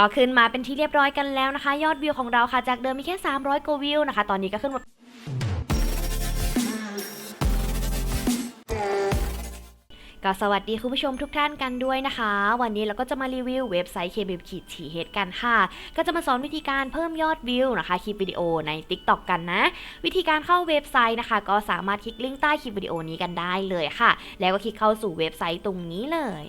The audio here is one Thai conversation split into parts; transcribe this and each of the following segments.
ก็ขึ้นมาเป็นที่เรียบร้อยกันแล้วนะคะ ยอดวิวของเราค่ะจากเดิมมีแค่ 300กว่าวิวนะคะ ตอนนี้ก็ขึ้นมาก็สวัสดีคุณผู้ชมทุกท่านกันด้วยนะคะ วันนี้เราก็จะมารีวิวเว็บไซต์ k b ขีดฉีเฮดกันค่ะ ก็จะมาสอนวิธีการเพิ่มยอดวิวนะคะคลิปวิดีโอใน TikTok กันนะ วิธีการเข้าเว็บไซต์นะคะ ก็สามารถคลิกลิงก์ใต้คลิปวิดีโอนี้กันได้เลยค่ะ แล้วก็คลิกเข้าสู่เว็บไซต์ตรงนี้เลย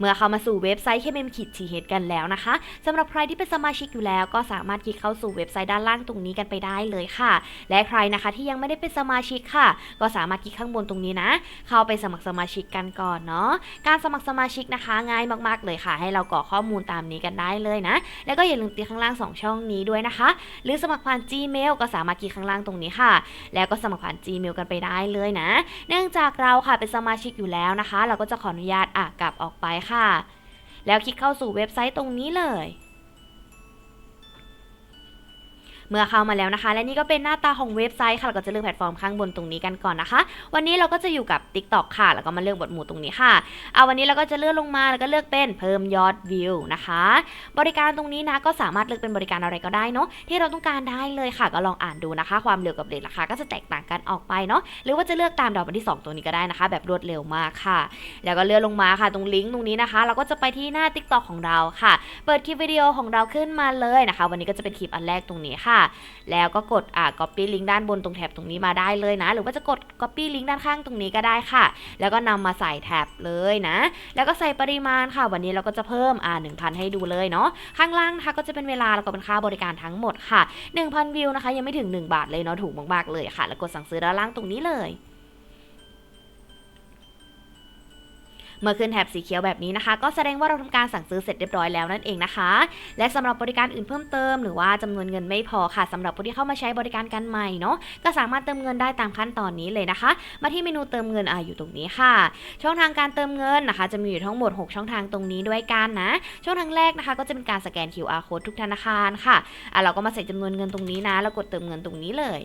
เมื่อเข้ามาสู่เว็บไซต์ KMM ขีดทีเฮดกันแล้วนะคะสำหรับใครที่เป็นสมาชิกอยู่แล้ว ก็สามารถคลิกเข้าสู่เว็บไซต์ด้านล่างตรงนี้กันไปได้เลยค่ะ และใครนะคะที่ยังไม่ได้เป็นสมาชิกค่ะ ก็สามารถคลิกข้างบนตรงนี้นะ เข้าไปสมัครสมาชิกกันก่อนเนาะการสมัครสมาชิกนะคะ ง่ายมากๆเลยค่ะ ให้เรากรอกข้อมูลตามนี้กันได้เลยนะ แล้วก็อย่าลืมติดข้างล่าง 2 ช่องนี้ด้วยนะคะ หรือสมัครผ่าน Gmail ก็สามารถคลิกข้างล่างตรงนี้ค่ะ แล้วก็สมัครผ่าน Gmail กันไปได้เลยนะ เนื่องจากเราค่ะเป็นสมาชิกอยู่แล้วนะคะ เราก็จะขออนุญาตอะกลับออกไปค่ะแล้วคลิกเข้าสู่เว็บไซต์ตรงนี้เลย เมื่อเข้ามาแล้วนะคะ และนี่ก็เป็นหน้าตาของเว็บไซต์ค่ะเราก็จะเลือกแพลตฟอร์มข้างบนตรงนี้กันก่อนนะคะ วันนี้เราก็จะอยู่กับ TikTok ค่ะ แล้วก็มาเลือกบทหมู่ตรงนี้ค่ะเอาวันนี้เราก็จะเลื่อนลงมาแล้วก็เลือกเป็นเพิ่มยอดวิวนะคะ บริการตรงนี้นะก็สามารถเลือกเป็นบริการอะไรก็ได้เนาะที่เราต้องการได้เลยค่ะ ก็ลองอ่านดูนะคะ ความเร็วกับเรทราคาก็จะแตกต่างกันออกไปเนาะหรือว่าจะเลือกตามดอกบันที่ 2 ตัวนี้ก็ได้นะคะ แบบรวดเร็วมากค่ะ แล้วก็เลื่อนลงมาค่ะ ตรงลิงก์ตรงนี้นะคะ เราก็จะไปที่หน้า TikTok ของเราค่ะ เปิดคลิปวิดีโอของเราขึ้นมาเลยนะคะ วันนี้ก็จะเป็นคลิปอันแรกตรงนี้ค่ะแล้วก็กดอ่า copy link ด้านบนตรงแท็บตรงนี้มาได้เลยนะ หรือว่าจะกด copy link ด้านข้างตรงนี้ก็ได้ค่ะ แล้วก็นำมาใส่แท็บเลยนะ แล้วก็ใส่ปริมาณค่ะ วันนี้เราก็จะเพิ่มอ่า1,000 ให้ดูเลยเนาะ ข้างล่างนะคะก็จะเป็นเวลาแล้วก็เป็นค่าบริการทั้งหมดค่ะ 1,000 วิวนะคะ ยังไม่ถึง 1 บาทเลยเนาะ ถูกมากๆเลยค่ะ แล้วกดสั่งซื้อด้านล่างตรงนี้เลย เมื่อขึ้นแถบสีเขียวแบบนี้นะคะ ก็แสดงว่าเราทำการสั่งซื้อเสร็จเรียบร้อยแล้วนั่นเองนะคะ และสำหรับบริการอื่นเพิ่มเติมหรือว่าจำนวนเงินไม่พอค่ะสำหรับผู้ที่เข้ามาใช้บริการกันใหม่เนาะก็สามารถเติมเงินได้ตามขั้นตอนนี้เลยนะคะ มาที่เมนูเติมเงินอ่าอยู่ตรงนี้ค่ะ ช่องทางการเติมเงินนะคะ จะมีอยู่ทั้งหมด 6 ช่องทางตรงนี้ด้วยกันนะช่องทางแรกนะคะ ก็จะเป็นการสแกน QR code ทุกธนาคารค่ะอะเราก็มาใส่จำนวนเงินตรงนี้นะแล้วกดเติมเงินตรงนี้เลย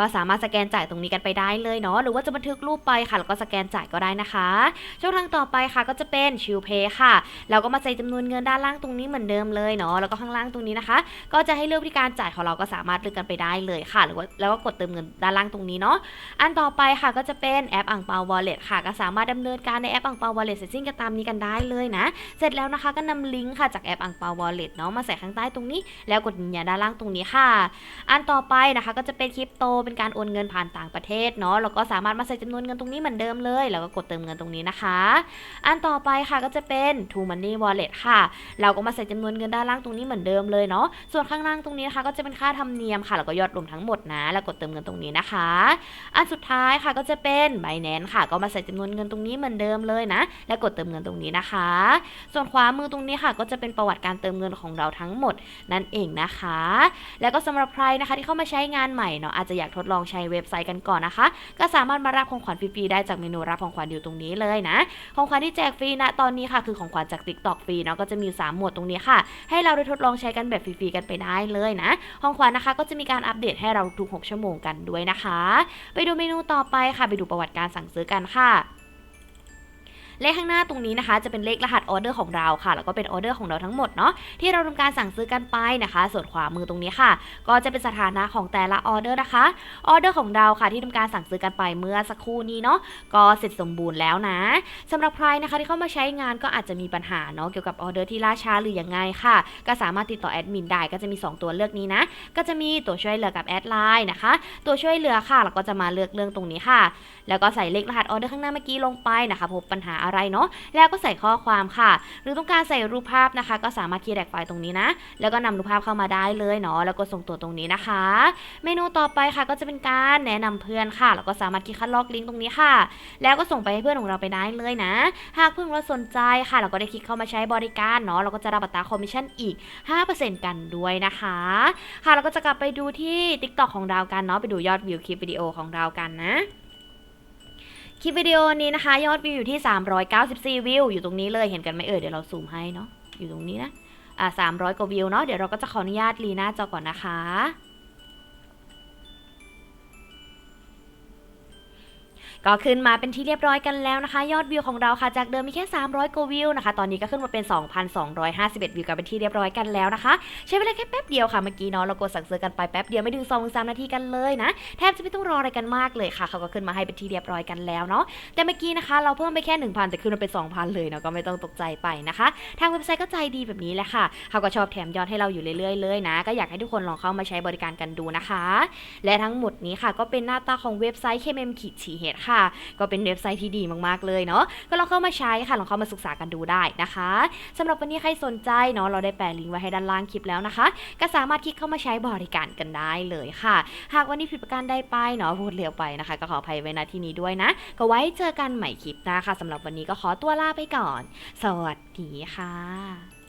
ก็สามารถสแกนจ่ายตรงนี้กันไปได้เลยเนาะหรือว่าจะบันทึกรูปไปค่ะ แล้วก็สแกนจ่ายก็ได้นะคะช่องทางต่อไปค่ะก็จะเป็นชิลเพย์ค่ะเราก็มาใส่จำนวนเงินด้านล่างตรงนี้เหมือนเดิมเลยเนาะแล้วก็ข้างล่างตรงนี้นะคะ ก็จะให้เลือกวิธีการจ่ายของเราก็สามารถเลือกกันไปได้เลยค่ะ หรือว่าแล้วก็กดเติมเงินด้านล่างตรงนี้เนาะอันต่อไปค่ะก็จะเป็นแอปอ่างเปาวอลเล็ตค่ะ ก็สามารถดำเนินการในแอปอ่างเปาวอลเล็ตเสร็จสิ้นกันตามนี้กันได้เลยนะ เสร็จแล้วนะคะก็นำลิงก์ค่ะจากแอปอ่างเปาวอลเล็ตเนาะมาใส่ข้างใต้ตรงนี้ แล้วกดยืนยันด้านล่างตรงนี้ค่ะ อันต่อไปนะคะก็จะเป็นคริปโตเป็นการโอนเงินผ่านต่างประเทศเนาะแล้วก็สามารถมาใส่จำนวนเงินตรงนี้เหมือนเดิมเลย แล้วก็กดเติมเงินตรงนี้นะคะ อันต่อไปค่ะก็จะเป็น True Money Wallet ค่ะ เราก็มาใส่จำนวนเงินด้านล่างตรงนี้เหมือนเดิมเลยเนาะส่วนข้างล่างตรงนี้นะคะก็จะเป็นค่าธรรมเนียมค่ะแล้วก็ยอดรวมทั้งหมดนะแล้วกดเติมเงินตรงนี้นะคะ อันสุดท้ายค่ะก็จะเป็น Binance ค่ะ ก็มาใส่จำนวนเงินตรงนี้เหมือนเดิมเลยนะ แล้วกดเติมเงินตรงนี้นะคะ ส่วนขวามือตรงนี้ค่ะก็จะเป็นประวัติการเติมเงินของเราทั้งหมดนั่นเองนะคะ แล้วก็สำหรับใครนะคะที่เข้ามาใช้งานใหม่เนาะอาจจะอยากทดลองใช้เว็บไซต์กันก่อนนะคะ ก็สามารถมารับของขวัญฟรีๆได้จากเมนูรับของขวัญอยู่ตรงนี้เลยนะ ของขวัญที่แจกฟรีนะตอนนี้ค่ะคือของขวัญจาก TikTok ฟรีเนาะก็จะมี 3 หมวดตรงนี้ค่ะ ให้เราได้ทดลองใช้กันแบบฟรีๆกันไปได้เลยนะ ของขวัญนะคะก็จะมีการอัปเดตให้เราทุก 6 ชั่วโมงกันด้วยนะคะ ไปดูเมนูต่อไปค่ะ ไปดูประวัติการสั่งซื้อกันค่ะ เลขข้างหน้าตรงนี้นะคะ จะเป็นเลขรหัสออเดอร์ของเราค่ะ แล้วก็เป็นออเดอร์ของเราทั้งหมดเนาะที่เราทำการสั่งซื้อกันไปนะคะ ส่วนขวามือตรงนี้ค่ะ ก็จะเป็นสถานะของแต่ละออเดอร์นะคะออเดอร์ของเราค่ะ ที่ทำการสั่งซื้อกันไปเมื่อสักครู่นี้เนาะก็เสร็จสมบูรณ์แล้วนะสำหรับใครนะคะที่เข้ามาใช้งานก็อาจจะมีปัญหาเนาะเกี่ยวกับออเดอร์ที่ล่าช้าหรือยังไงค่ะ ก็สามารถติดต่อแอดมินได้ก็จะมี 2 ตัวเลือกนี้นะ ก็จะมีตัวช่วยเหลือกับแอดไลน์นะคะ ตัวช่วยเหลือค่ะเราก็จะมาเลือกเรื่องตรงนี้ค่ะ แล้วก็ใส่เลขรหัสออเดอร์ข้างหน้าเมื่อกี้ลงไปนะคะ พบปัญหาอะไรเนาะแล้วก็ใส่ข้อความค่ะ หรือต้องการใส่รูปภาพนะคะ ก็สามารถคีย์แดกไฟล์ตรงนี้นะ แล้วก็นำรูปภาพเข้ามาได้เลยเนาะแล้วก็ส่งตัวตรงนี้นะคะ เมนูต่อไปค่ะก็จะเป็นการแนะนำเพื่อนค่ะ แล้วก็สามารถคลิกคัดลอกลิงก์ตรงนี้ค่ะ แล้วก็ส่งไปให้เพื่อนของเราไปได้เลยนะ หากเพื่อนเราสนใจค่ะ เราก็ได้คลิกเข้ามาใช้บริการเนาะเราก็จะรับอัตราคอมมิชชั่นอีก 5%กันด้วยนะคะ ค่ะเราก็จะกลับไปดูที่ TikTok ของเรากันเนาะไปดูยอดวิวคลิปวิดีโอของเรากันนะ คลิปวิดีโอนี้นะคะ ยอดวิวอยู่ที่ 394 วิว อยู่ตรงนี้เลยเห็นกันไหมเอ่ยเดี๋ยวเราซูมให้เนาะอยู่ตรงนี้นะอ่า300 กว่าวิวเนาะเดี๋ยวเราก็จะขออนุญาตรีหน้าจอก่อนนะคะ ก็ขึ้นมาเป็นที่เรียบร้อยกันแล้วนะคะ ยอดวิวของเราค่ะจากเดิมมีแค่ 300กว่าวิวนะคะ ตอนนี้ก็ขึ้นมาเป็น 2,251 วิวกันเป็นที่เรียบร้อยกันแล้วนะคะ ใช้เวลาแค่แป๊บเดียวค่ะเมื่อกี้เนาะเรากดสั่งซื้อกันไปแป๊บเดียวไม่ถึง2องสนาทีกันเลยนะแทบจะไม่ต้องรออะไรกันมากเลยค่ะ เขาก็ขึ้นมาให้เป็นที่เรียบร้อยกันแล้วเนาะแต่เมื่อกี้นะคะเราเพิ่มไปแค่ 1,000แต่ขึ้นมาเป็น 2,000 เลยเนาะก็ไม่ต้องตกใจไปนะคะ ทางเว็บไซต์ก็ใจดีแบบนี้แหละค่ะเขาก็ชอบแถมยอดให้เราอยู่เรื่อยๆเลยนะ ก็อยากให้ทุกคนลองเข้ามาใช้บริการกันดูนะคะ และทั้งหมดนี้ค่ะก็เป็นหน้าตาของเว็บไซต์ KMM ขีดฉีเหตุค่ะก็เป็นเว็บไซต์ที่ดีมากๆเลยเนาะก็ลองเข้ามาใช้ค่ะลองเข้ามาศึกษากันดูได้นะคะสำหรับวันนี้ใครสนใจเนาะเราได้แปะลิงก์ไว้ให้ด้านล่างคลิปแล้วนะคะ ก็สามารถคลิกเข้ามาใช้บริการกันได้เลยค่ะ หากวันนี้ผิดประการใดไปเนาะพูดเร็วไปนะคะ ก็ขออภัยไว้ณที่นี้ด้วยนะ ก็ไว้เจอกันใหม่คลิปหน้าค่ะสำหรับวันนี้ก็ขอตัวลาไปก่อน สวัสดีค่ะ